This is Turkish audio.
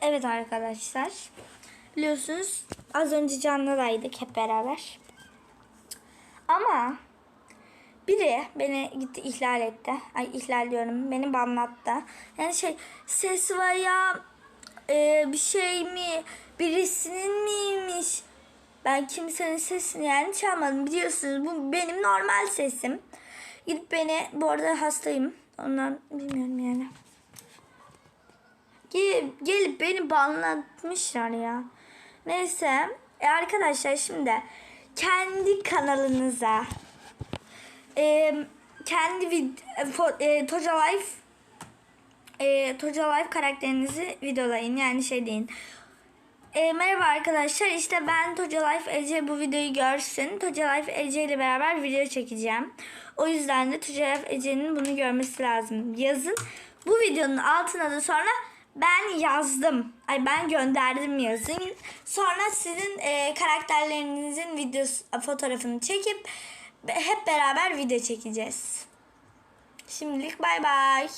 Evet arkadaşlar. Biliyorsunuz az önce canlıdaydık hep beraber. Ama biri beni gitti ihlal etti. Ay ihlal diyorum. Beni banlattı. Yani şey ses var ya e, bir şey mi birisinin miymiş? Ben kimsenin sesini yani çalmadım. Biliyorsunuz bu benim normal sesim. Gidip beni bu arada hastayım. Ondan bilmiyorum yani. Gelip, gelip beni banlatmışlar ya. Neyse. E arkadaşlar şimdi kendi kanalınıza e, kendi vid- e, e, Toca Life e, Toca Life karakterinizi videolayın. Yani şey deyin. E, merhaba arkadaşlar işte ben Toca Life Ece bu videoyu görsün. Toca Life Ece ile beraber video çekeceğim. O yüzden de Toca Life Ece'nin bunu görmesi lazım. Yazın. Bu videonun altına da sonra ben yazdım. Ay ben gönderdim yazın. Sonra sizin e, karakterlerinizin videosu, fotoğrafını çekip hep beraber video çekeceğiz. Şimdilik bay bay.